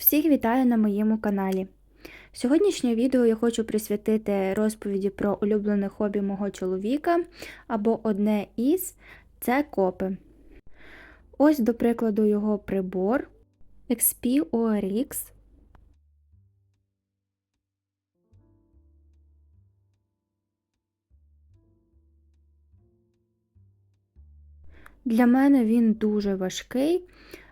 Всіх вітаю на моєму каналі. Сьогоднішнє відео я хочу присвятити розповіді про улюблене хобі мого чоловіка або одне із це копи. Ось, до прикладу, його прибор XP ORX. Для мене він дуже важкий,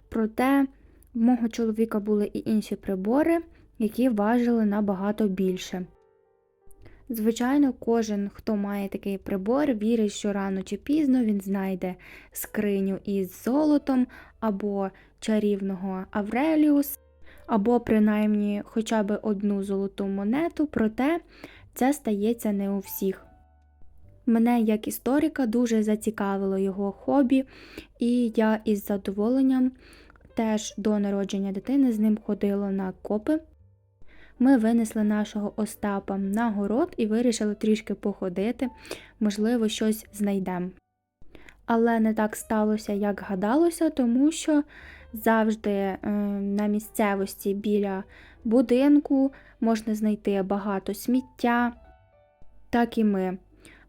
проте в мого чоловіка були і інші прибори, які важили набагато більше. Звичайно, кожен, хто має такий прибор, вірить, що рано чи пізно він знайде скриню із золотом або чарівного Авреліус, або принаймні хоча б одну золоту монету, проте це стається не у всіх. Мене як історика дуже зацікавило його хобі, і я із задоволенням теж до народження дитини з ним ходила на копи. Ми винесли нашого Остапа на город і вирішили трішки походити, можливо, щось знайдемо. Але не так сталося, як гадалося, тому що завжди е, на місцевості біля будинку можна знайти багато сміття. Так і ми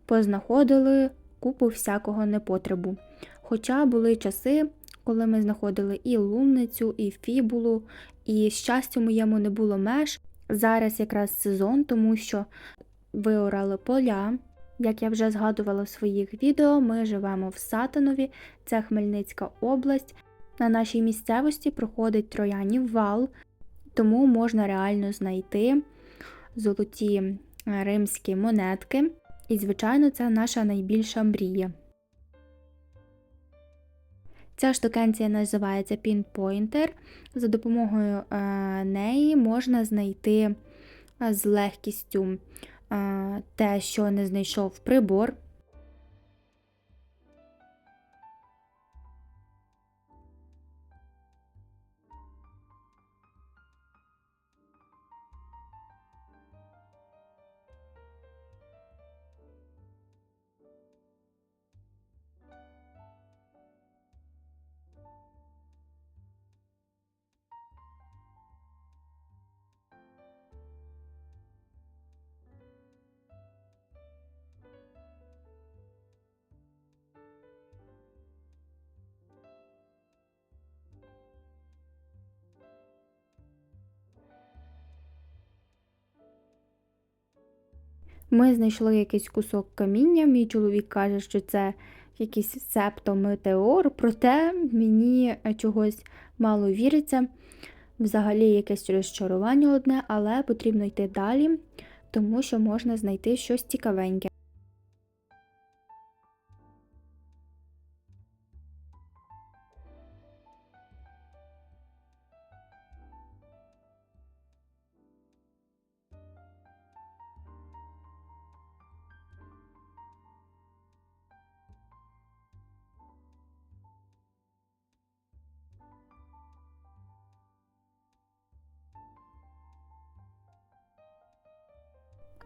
познаходили купу всякого непотребу. Хоча були часи, коли ми знаходили і лунницю, і фібулу, і щастю моєму не було меж. Зараз якраз сезон, тому що виорали поля. Як я вже згадувала в своїх відео, ми живемо в Сатанові, це Хмельницька область. На нашій місцевості проходить троянів вал, тому можна реально знайти золоті римські монетки. І, звичайно, це наша найбільша мрія. Ця штукенція називається Pinpointer. За допомогою е, неї можна знайти е, з легкістю е, те, що не знайшов прибор. Ми знайшли якийсь кусок каміння. Мій чоловік каже, що це якийсь септометеор, проте мені чогось мало віриться. Взагалі якесь розчарування одне, але потрібно йти далі, тому що можна знайти щось цікавеньке.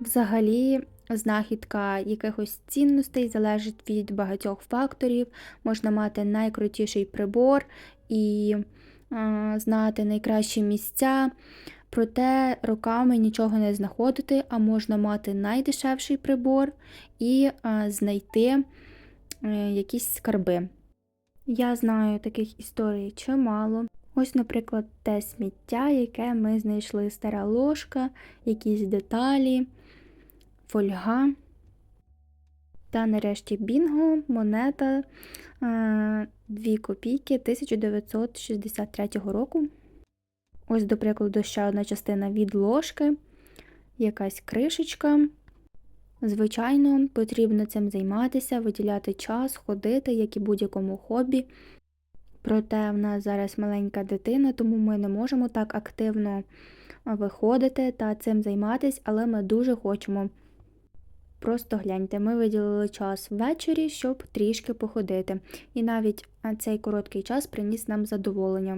Взагалі, знахідка якихось цінностей залежить від багатьох факторів. Можна мати найкрутіший прибор і а, знати найкращі місця, проте роками нічого не знаходити, а можна мати найдешевший прибор і а, знайти е, якісь скарби. Я знаю таких історій чимало. Ось, наприклад, те сміття, яке ми знайшли стара ложка, якісь деталі фольга. Та нарешті Бінго, монета 2 копійки 1963 року. Ось, до прикладу, ще одна частина від ложки, якась кришечка. Звичайно, потрібно цим займатися, виділяти час, ходити, як і будь-якому хобі. Проте в нас зараз маленька дитина, тому ми не можемо так активно виходити та цим займатися, але ми дуже хочемо Просто гляньте, ми виділили час ввечері, щоб трішки походити. І навіть цей короткий час приніс нам задоволення.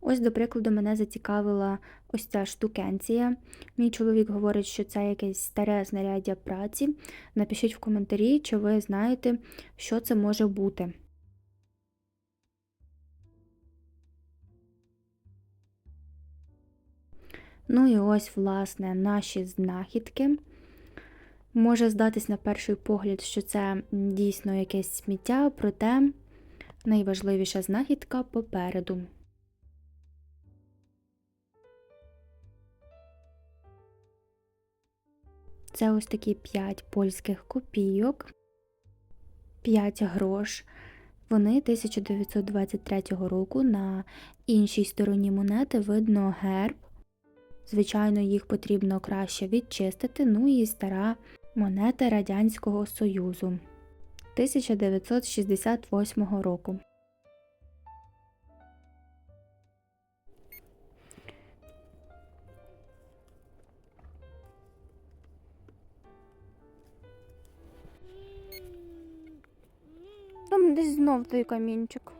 Ось, до прикладу, мене зацікавила ось ця штукенція. Мій чоловік говорить, що це якесь старе знаряддя праці. Напишіть в коментарі, чи ви знаєте, що це може бути. Ну і ось, власне, наші знахідки. Може здатись на перший погляд, що це дійсно якесь сміття, проте найважливіша знахідка попереду. Це ось такі 5 польських копійок, 5 грош. Вони 1923 року на іншій стороні монети видно герб. Звичайно, їх потрібно краще відчистити. Ну і стара монета Радянського Союзу 1968 року. Там десь знов той камінчик.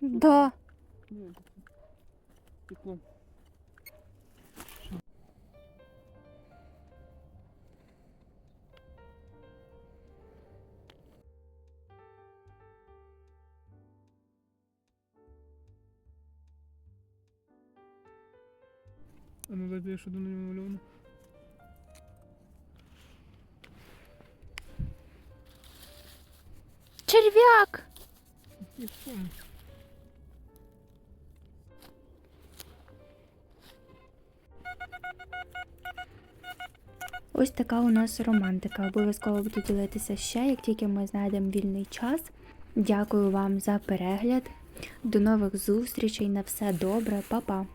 Да. Ні, Стекло. А ну дайте я що до неї намальовано. Черв'як! Не Ось така у нас романтика. Обов'язково буду ділитися ще, як тільки ми знайдемо вільний час. Дякую вам за перегляд. До нових зустрічей. На все добре, Па-па!